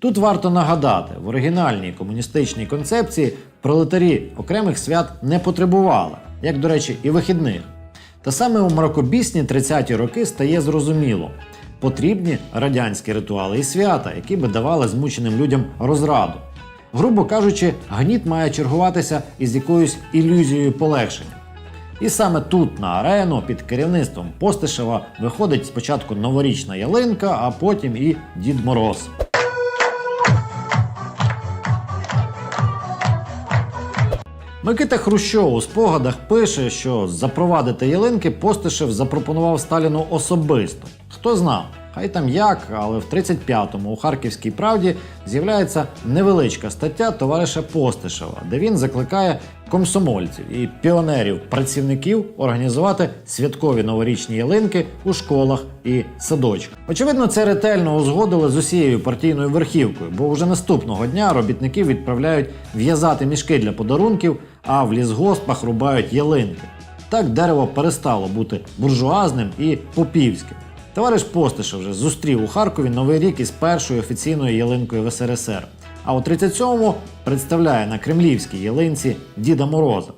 Тут варто нагадати, в оригінальній комуністичній концепції пролетарі окремих свят не потребували, як, до речі, і вихідних. Та саме у мракобісні 30-ті роки стає зрозуміло. Потрібні радянські ритуали і свята, які би давали змученим людям розраду. Грубо кажучи, гніт має чергуватися із якоюсь ілюзією полегшення. І саме тут на арену під керівництвом Постишева виходить спочатку новорічна ялинка, а потім і Дід Мороз. Микита Хрущов у спогадах пише, що запровадити ялинки Постишев запропонував Сталіну особисто. Хто знав, хай там як, але в 35-му у Харківській правді з'являється невеличка стаття товариша Постишева, де він закликає комсомольців і піонерів працівників організувати святкові новорічні ялинки у школах і садочках. Очевидно, це ретельно узгодили з усією партійною верхівкою, бо вже наступного дня робітників відправляють в'язати мішки для подарунків, а в лісгоспах рубають ялинки. Так дерево перестало бути буржуазним і попівським. Товариш Постишев вже зустрів у Харкові новий рік із першою офіційною ялинкою в СРСР. А у 37-му представляє на кремлівській ялинці Діда Мороза.